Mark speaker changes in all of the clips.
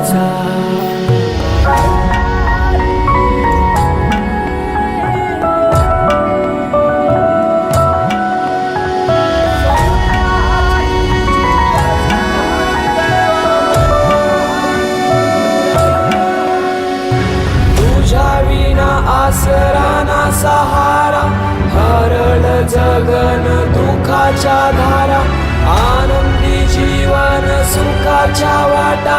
Speaker 1: तू राजा सहारा हरळ जगन दुखाच्या धारा आनंदी जीवन सुखाच्या वाटा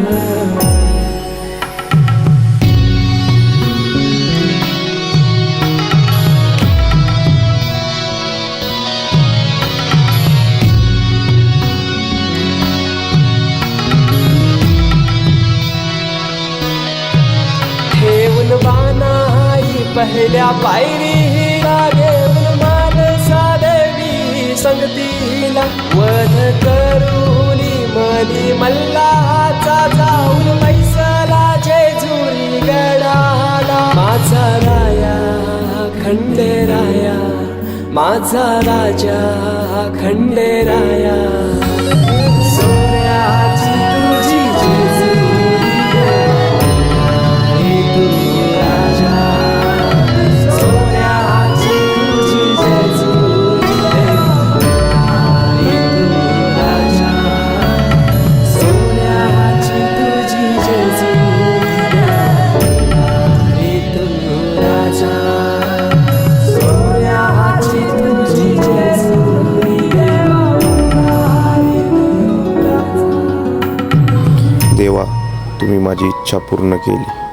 Speaker 1: बानाई पहिल्या पायरीला घेऊन मानसा साधवी संगतीला वध करून मनी मल्लाचा जाऊन मैसला जेजुरी गडाला. माझा राया खंडेराया माझा राजा खंडेराया
Speaker 2: तुम्ही माझी इच्छा पूर्ण केली.